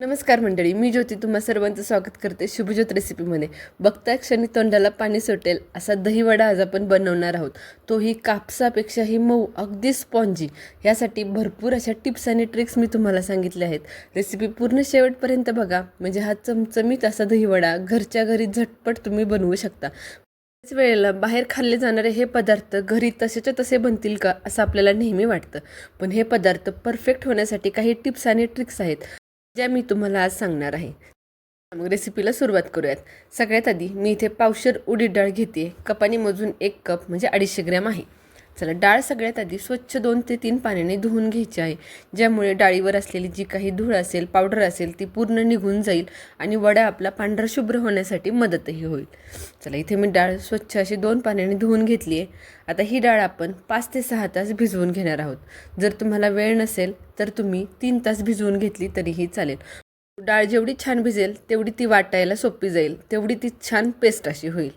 नमस्कार मंडळी मी ज्योती तुम्हा सर्वांचं स्वागत करते शुभज्योत रेसिपीमध्ये बघता क्षणी तोंडाला पाणी सुटेल असा दहीवडा आज आपण बनवणार आहोत. तोही कापसापेक्षाही मऊ अगदी स्पॉन्जी यासाठी भरपूर अशा टिप्स आणि ट्रिक्स मी तुम्हाला सांगितल्या आहेत. रेसिपी पूर्ण शेवटपर्यंत बघा म्हणजे हा चमचमीत असा दहीवडा घरच्या घरी झटपट तुम्ही बनवू शकता. वेळेला बाहेर खाल्ले जाणारे हे पदार्थ घरी तसेच्या तसे बनतील का असं आपल्याला नेहमी वाटतं. पण हे पदार्थ परफेक्ट होण्यासाठी काही टिप्स आणि ट्रिक्स आहेत. ज्या मी तुम्हाला आज सांगणार आहे. मग रेसिपीला सुरुवात करूयात. सगळ्यात आधी मी इथे पावशर उडीद डाळ घेते कपाने मोजून एक कप म्हणजे अडीचशे ग्रॅम आहे. चला डाळ सगळ्यात आधी स्वच्छ दोन ते तीन पाण्याने धुवून घ्यायची आहे. ज्यामुळे डाळीवर असलेली जी काही धूळ असेल पावडर असेल ती पूर्ण निघून जाईल आणि वडा आपला पांढरा शुभ्र होण्यासाठी मदतही होईल. चला इथे मी डाळ स्वच्छ अशी दोन पाण्याने धुवून घेतली आहे. आता ही डाळ आपण पाच ते सहा तास भिजवून घेणार आहोत. जर तुम्हाला वेळ नसेल तर तुम्ही तीन तास भिजवून घेतली तरीही चालेल. डाळ जेवढी छान भिजेल तेवढी ती वाटायला सोपी जाईल. तेवढी ती छान पेस्ट अशी होईल.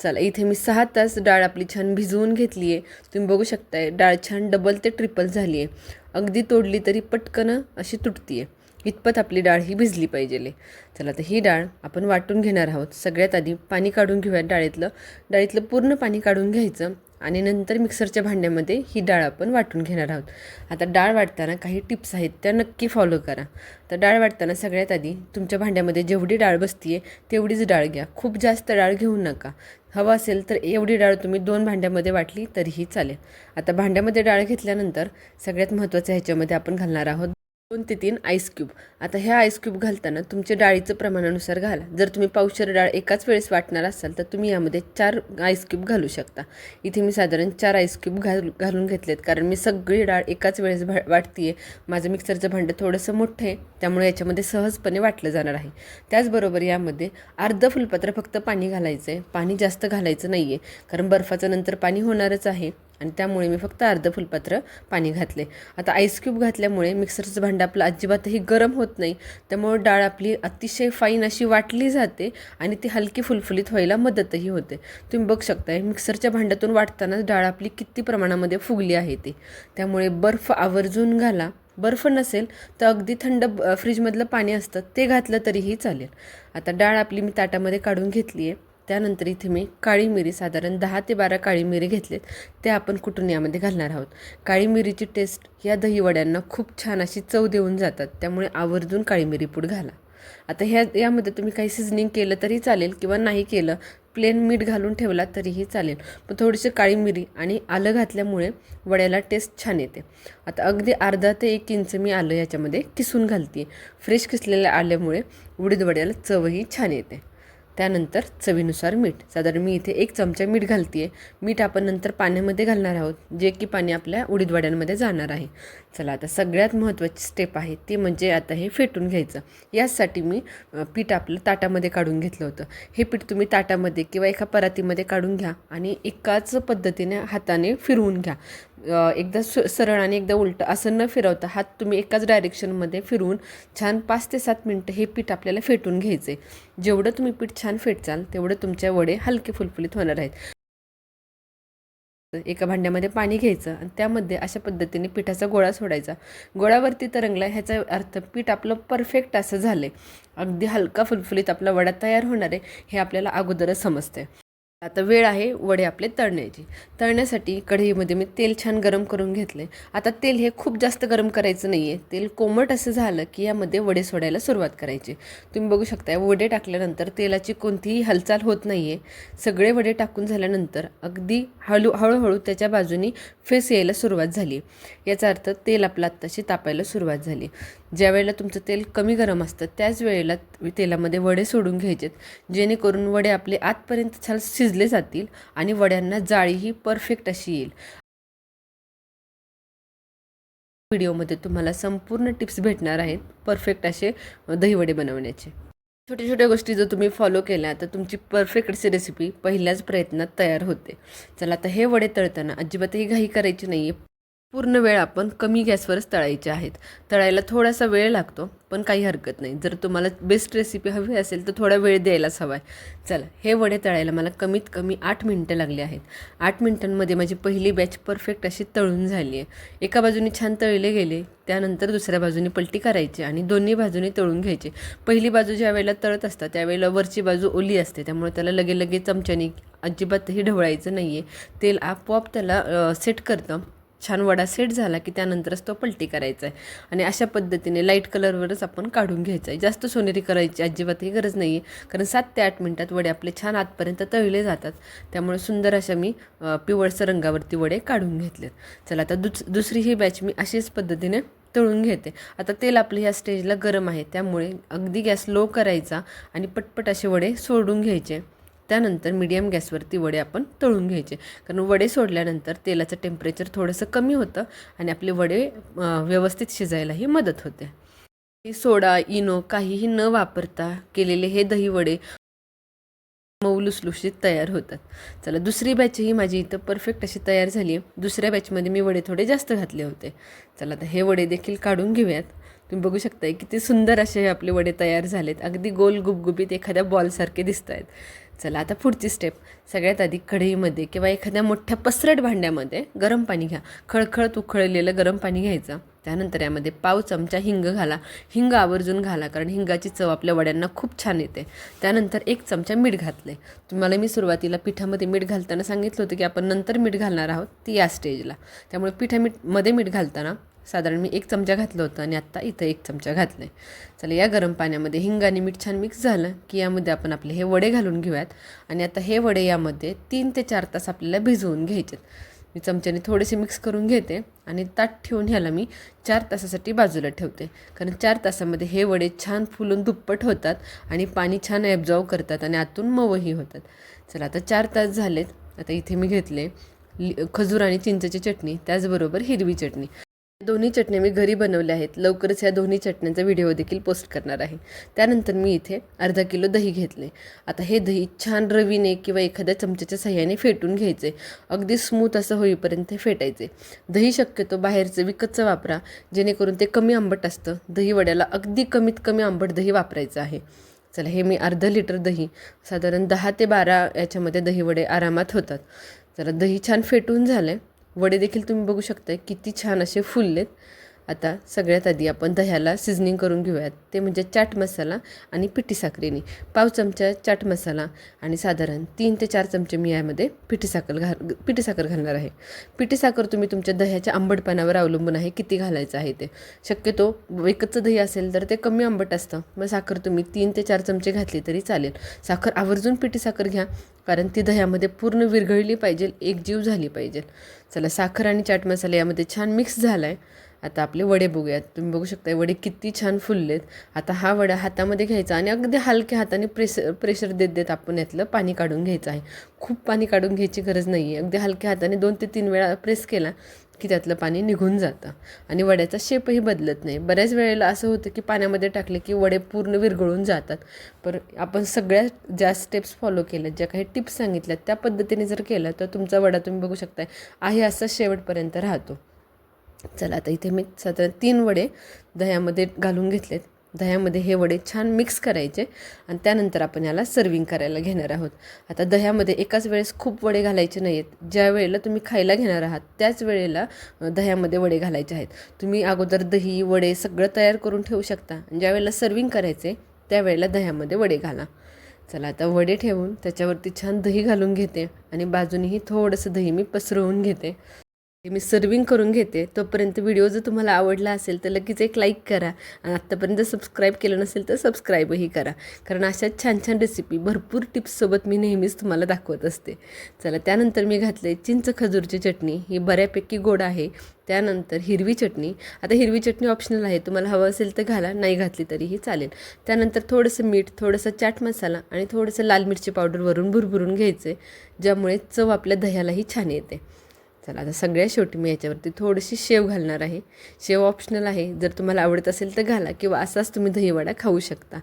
चला इथे मी सहा तास डाळ आपली छान भिजवून घेतली आहे तुम्ही बघू शकताय डाळ छान डबल ते ट्रिपल झाली आहे अगदी तोडली तरी पटकन अशी तुटती आहे इतपत आपली डाळ ही भिजली पाहिजे चला तर ही डाळ आपण वाटून घेणार आहोत. सगळ्यात आधी पाणी काढून घेऊया डाळीतलं. डाळीतलं पूर्ण पाणी काढून घ्यायचं आणि नंतर मिक्सरच्या भांड्यामध्ये ही डाळ आपण वाटून घेणार आहोत. आता डाळ वाटताना काही टिप्स आहेत त्या नक्की फॉलो करा. तर डाळ वाटताना सगळ्यात आधी तुमच्या भांड्यामध्ये जेवढी डाळ बसती आहे तेवढीच डाळ घ्या. खूप जास्त डाळ घेऊ नका. हवं असेल तर एवढी डाळ तुम्ही दोन भांड्यामध्ये वाटली तरीही चालेल. आता भांड्यामध्ये डाळ घेतल्यानंतर सगळ्यात महत्त्वाचं ह्याच्यामध्ये आपण घालणार आहोत दोन ते तीन आईस क्यूब आता ह्या आईस क्यूब घालताना तुमच्या डाळीचं प्रमाणानुसार घाला. जर तुम्ही पावशर डाळ एकाच वेळेस वाटणार असाल तर तुम्ही यामध्ये चार आईस क्यूब घालू शकता. इथे मी साधारण चार आईस क्यूब घाल घालून घेतलेत कारण मी सगळी डाळ एकाच वेळेस भा वाटते आहे माझं मिक्सरचं भांडं थोडंसं मोठं आहे त्यामुळे याच्यामध्ये सहजपणे वाटलं जाणार आहे. त्याचबरोबर यामध्ये अर्ध फुलपत्र फक्त पाणी घालायचं आहे पाणी जास्त घालायचं नाही आहे कारण बर्फाचं नंतर पाणी होणारच आहे. आणि त्यामुळे मी फक्त अर्ध फुलपात्र पाणी घातले. आता आईस क्यूब घातल्यामुळे मिक्सरचं भांडं आपलं अजिबातही गरम होत नाही. त्यामुळे डाळ आपली अतिशय फाईन अशी वाटली जाते आणि ती हलकी फुलफुलीत व्हायला मदतही होते. तुम्ही बघू शकताय मिक्सरच्या भांड्यातून वाटतानाच डाळ आपली किती प्रमाणामध्ये फुगली आहे ती. त्यामुळे बर्फ आवर्जून घाला. बर्फ नसेल तर अगदी थंड फ्रीजमधलं पाणी असतं ते घातलं तरीही चालेल. आता डाळ आपली मी ताटामध्ये काढून घेतली आहे त्यानंतर इथे मी काळी मिरी साधारण दहा ते बारा काळी मिरी घेतलेत. ते आपण कुटून यामध्ये घालणार आहोत? काळी मिरीची टेस्ट या दहीवड्यांना खूप छान अशी चव देऊन जातात. त्यामुळे आवर्जून काळी मिरी पूड घाला. आता ह्या यामध्ये तुम्ही काही सिझनिंग केलं तरी चालेल किंवा नाही केलं प्लेन मीठ घालून ठेवला तरीही चालेल. पण थोडीशी काळी मिरी आणि आलं घातल्यामुळे वड्याला टेस्ट छान येते. आता अगदी अर्धा ते एक इंच मी आलं याच्यामध्ये किसून घालते फ्रेश किसलेल्या आल्यामुळे उडीद वड्याला चवही छान येते. त्यानंतर चवीनुसार मीठ. साधारण मी इथे एक चमचा मीठ घालते आहे मीठ आपण नंतर पाण्यामध्ये घालणार आहोत जे की पाणी आपल्या उडीदवाड्यांमध्ये जाणार आहे. चला आता सगळ्यात महत्त्वाची स्टेप आहे ती म्हणजे आता हे फेटून घ्यायचं. यासाठी मी पीठ आपलं ताटामध्ये काढून घेतलं होतं. हे पीठ तुम्ही ताटामध्ये किंवा एका परातीमध्ये काढून घ्या आणि एकाच पद्धतीने हाताने फिरवून घ्या. एकदा स सरळ आणि एकदा उलटं असं न फिरवता हात तुम्ही एकाच डायरेक्शनमध्ये फिरवून छान पाच ते सात मिनटं हे पीठ आपल्याला फेटून घ्यायचे जेवढं तुम्ही पीठ छान फेटचाल तेवढं तुमच्या वडे हलके फुलफुलीत होणार आहेत. एका भांड्यामध्ये पाणी घ्यायचं आणि त्यामध्ये अशा पद्धतीने पिठाचा गोळा सोडायचा. गोळावरती तरंगला ह्याचा अर्थ पीठ आपलं परफेक्ट असं झालं आहे अगदी हलका फुलफुलीत आपला वडा तयार होणार आहे हे आपल्याला अगोदरच समजते आता वेळ आहे वडे आपले तळण्याची. तळण्यासाठी कढईमध्ये मी तेल छान गरम करून घेतले आता तेल हे खूप जास्त गरम करायचं नाही आहे तेल कोमट असं झालं की यामध्ये वडे सोडायला सुरुवात करायची. तुम्ही बघू शकता वडे टाकल्यानंतर तेलाची कोणतीही हालचाल होत नाही आहे सगळे वडे टाकून झाल्यानंतर अगदी हळू हळूहळू त्याच्या बाजूनी फेस यायला सुरुवात झाली याचा अर्थ तेल आपलं आत्ताशी तापायला सुरुवात झाली ज्या वेळेला तुमचं तेल कमी गरम असतं त्याच वेळेला तेलामध्ये वडे सोडून घ्यायचेत. जेणेकरून वडे आपले आतपर्यंत छान शिजले जातील आणि वड्यांना जाळीही परफेक्ट अशी येईल. व्हिडिओमध्ये तुम्हाला संपूर्ण टिप्स भेटणार आहेत परफेक्ट असे दहीवडे बनवण्याचे. छोट्या छोट्या गोष्टी जर तुम्ही फॉलो केल्या तर तुमची परफेक्ट अशी रेसिपी पहिल्याच प्रयत्नात तयार होते. चला आता हे वडे तळताना अजिबातही घाई करायची नाही आहे पूर्ण वेळ आपण कमी गॅसवरच तळायचे आहेत. तळायला थोडासा वेळ लागतो पण काही हरकत नाही. जर तुम्हाला बेस्ट रेसिपी हवी असेल तर थोडा वेळ द्यायलाच हवा आहे. चला हे वडे तळायला मला कमीत कमी आठ मिनटं लागली आहेत. आठ मिनटांमध्ये माझी पहिली बॅच परफेक्ट अशी तळून झाली आहे. एका बाजूने छान तळले गेले त्यानंतर दुसऱ्या बाजूने पलटी करायची आणि दोन्ही बाजूने तळून घ्यायची. पहिली बाजू ज्या वेळेला तळत असतात त्यावेळेला वरची बाजू ओली असते त्यामुळे त्याला लगे लगे चमच्याने अजिबातही ढवळायचं नाही आहे तेल आपोआप त्याला सेट करतं. छान वडा सेट झाला की त्यानंतरच तो पलटी करायचा आहे. आणि अशा पद्धतीने लाइट कलरवरच आपण काढून घ्यायचा आहे. जास्त सोनेरी करायची अजिबातही गरज नाही आहे कारण सात ते आठ मिनटात वडे आपले छान आतपर्यंत तळले जातात. त्यामुळे सुंदर अशा मी पिवळसर रंगावरती वडे काढून घेतलेत. चला आता दुस दुसरी ही बॅच मी अशीच पद्धतीने तळून घेते. आता तेल आपलं ह्या स्टेजला गरम आहे. त्यामुळे अगदी गॅस लो करायचा आणि पटपट असे वडे सोडून घ्यायचे. त्यानंतर मिडियम गॅसवरती वडे आपण तळून घ्यायचे. कारण वडे सोडल्यानंतर तेलाचं टेम्परेचर थोडंसं कमी होतं आणि आपले वडे व्यवस्थित शिजायलाही मदत होते. हे सोडा इनो काहीही न वापरता केलेले हे दही वडे मऊ लुसलुशीत तयार होतात. चला दुसरी बॅचही माझी इथं परफेक्ट अशी तयार झाली आहे. दुसऱ्या बॅचमध्ये मी वडे थोडे जास्त घातले होते. चला आता हे वडे देखील काढून घेऊयात. तुम्ही बघू शकताय किती सुंदर असे हे आपले वडे तयार झालेत. अगदी गोल गुबगुबीत एखाद्या बॉलसारखे दिसत आहेत चला आता पुढची स्टेप सगळ्यात आधी कढईमध्ये किंवा एखाद्या मोठ्या पसरट भांड्यामध्ये गरम पाणी घ्या. खळखळत उखळलेलं गरम पाणी घ्यायचं. त्यानंतर यामध्ये पाव चमचा हिंग घाला. हिंग आवर्जून घाला कारण हिंगाची चव आपल्या वड्यांना खूप छान येते. त्यानंतर एक चमचा मीठ घातले तुम्हाला मी सुरुवातीला पिठामध्ये मीठ घालताना सांगितलं होतं की आपण नंतर मीठ घालणार आहोत ती या स्टेजला त्यामुळे पिठा मीठमध्ये मीठ घालताना साधारण मी एक चमचा घातलं होतं आणि आत्ता इथं एक चमचा घातलं आहे चला या गरम पाण्यामध्ये हिंग आणि मीठ छान मिक्स झालं की यामध्ये आपण आपले हे वडे घालून घेऊयात. आणि आता हे वडे यामध्ये तीन ते चार तास आपल्याला भिजवून घ्यायचे मी चमच्याने थोडेसे मिक्स करून घेते आणि ताट ठेवून ह्याला मी चार तासासाठी बाजूला ठेवते. कारण चार तासामध्ये हे वडे छान फुलून दुप्पट होतात आणि पाणी छान ॲब्झॉर्व करतात आणि आतून मऊही होतात. चला आता चार तास झालेत. आता इथे मी घेतले खजूर आणि चिंचेची चटणी त्याचबरोबर हिरवी चटणी. दोन्ही चटण्या मी घरी बनवल्या आहेत. लवकरच ह्या दोन्ही चटण्यांचा व्हिडिओ देखील पोस्ट करणार आहे. त्यानंतर मी इथे अर्धा किलो दही घेतले. आता हे दही छान रवीने किंवा एखाद्या चमच्याच्या सहाय्याने फेटून घ्यायचे. अगदी स्मूथ असं होईपर्यंत हे फेटायचे. दही शक्यतो बाहेरचं विकतचं वापरा जेणेकरून ते कमी आंबट असतं. दही वड्याला अगदी कमीत कमी आंबट दही वापरायचं आहे. चला हे मी अर्धा लिटर दही साधारण दहा ते बारा याच्यामध्ये दहीवडे आरामात होतात. चला दही छान फेटून झालं आहे वडे देखील तुम्ही बघू शकताय. किती छान असे फुललेत. आता सगळ्यात आधी आपण दह्याला सिझनिंग करून घेऊयात. ते म्हणजे चाट मसाला आणि पिठी साखरेने. पाव चमचा चाट मसाला आणि साधारण तीन ते चार चमचे मी यामध्ये पिठी साखर घाल पिठी साखर घालणार आहे. पिठी साखर तुम्ही तुमच्या दह्याच्या आंबटपणावर अवलंबून आहे. किती घालायचं आहे ते? शक्यतो एकच दही असेल तर ते कमी आंबट असतं. मग साखर तुम्ही तीन ते चार चमचे घातली तरी चालेल. साखर आवर्जून पिठी साखर घ्या कारण ती दह्यामध्ये पूर्ण विरघळली पाहिजे एकजीव झाली पाहिजे. चला साखर आणि चाट मसाला यामध्ये छान मिक्स झाला आहे आता आपले वडे बघूयात. तुम्ही बघू शकता वडे किती छान फुललेत. आता हा वडा हातामध्ये घ्यायचा आणि अगदी हलक्या हाताने प्रेस प्रेशर देत देत आपण यातलं पाणी काढून घ्यायचं आहे. खूप पाणी काढून घ्यायची गरज नाही आहे अगदी हलक्या हाताने दोन ते तीन वेळा प्रेस केला की त्यातलं पाणी निघून जातं. आणि वड्याचा शेपही बदलत नाही. बऱ्याच वेळेला असं होतं की पाण्यामध्ये टाकले की वडे पूर्ण विरघळून जातात. पर आपण सगळ्या ज्या स्टेप्स फॉलो केल्या ज्या काही टिप्स सांगितल्यात त्या पद्धतीने जर केलं तर तुमचा वडा तुम्ही बघू शकताय आहे असं शेवटपर्यंत राहतो. चला आता इथे मी साधारण तीन वडे दह्यामध्ये घालून घेतलेत. दह्यामध्ये हे वडे छान मिक्स करायचे आणि त्यानंतर आपण याला सर्विंग करायला घेणार आहोत. आता दह्यामध्ये एकाच वेळेस खूप वडे घालायचे नाही आहेत ज्या वेळेला तुम्ही खायला घेणार आहात त्याच वेळेला दह्यामध्ये वडे घालायचे आहेत. तुम्ही अगोदर दही वडे सगळं तयार करून ठेवू शकता ज्यावेळेला ज्या वेळेला सर्विंग करायचे त्यावेळेला दह्यामध्ये वडे घाला. चला आता वडे ठेवून त्याच्यावरती छान दही घालून घेते आणि बाजूनेही थोडंसं दही मी पसरवून घेते. मी सर्विंग करून घेते तोपर्यंत व्हिडिओ जर तुम्हाला आवडला असेल तर लगेच एक लाईक करा. आणि आत्तापर्यंत सबस्क्राईब केलं नसेल तर सबस्क्राईबही करा. कारण अशा छान छान रेसिपी भरपूर टिप्ससोबत मी नेहमीच तुम्हाला दाखवत असते. चला त्यानंतर मी घातले चिंच खजूरची चटणी. ही बऱ्यापैकी गोड आहे. त्यानंतर हिरवी चटणी. आता हिरवी चटणी ऑप्शनल आहे. तुम्हाला हवं असेल तर घाला नाही घातली तरीही चालेल. त्यानंतर थोडंसं मीठ थोडंसं चाट मसाला आणि थोडंसं लाल मिरची पावडर वरून भुरभुरून आहे ज्यामुळे चव आपल्या दह्यालाही छान येते. चला आता सगळ्या शेवटी मी याच्यावरती थोडीशी शेव घालणार आहे. शेव ऑप्शनल आहे. जर तुम्हाला आवडत असेल तर घाला किंवा असाच तुम्ही दहीवडा खाऊ शकता.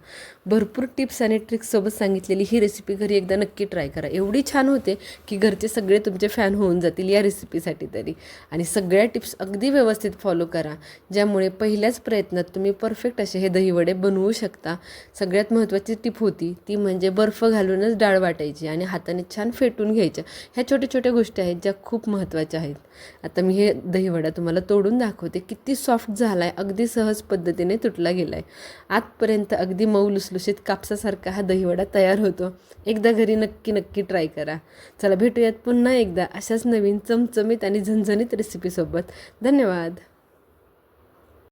भरपूर टिप्स आणि ट्रिक्ससोबत सांगितलेली ही रेसिपी घरी एकदा नक्की ट्राय करा. एवढी छान होते की घरचे सगळे तुमचे फॅन होऊन जातील या रेसिपीसाठी तरी. आणि सगळ्या टिप्स अगदी व्यवस्थित फॉलो करा. ज्यामुळे पहिल्याच प्रयत्नात तुम्ही परफेक्ट असे हे दहीवडे बनवू शकता. सगळ्यात महत्त्वाची टिप होती ती म्हणजे बर्फ घालूनच डाळ वाटायची आणि हाताने छान फेटून घ्यायच्या. ह्या छोट्या छोट्या गोष्टी आहेत ज्या खूप महत्त्वाच्या महत्त्वाच्या आहेत. आता मी हे दहीवडा तुम्हाला तोडून दाखवते. किती सॉफ्ट झाला आहे अगदी सहज पद्धतीने तुटला गेला आहे आतपर्यंत अगदी मऊ लुसलुशीत कापसासारखा हा दहीवडा तयार होतो. एकदा घरी नक्की नक्की ट्राय करा. चला भेटूयात पुन्हा एकदा अशाच नवीन चमचमीत आणि झणझणीत रेसिपीसोबत धन्यवाद.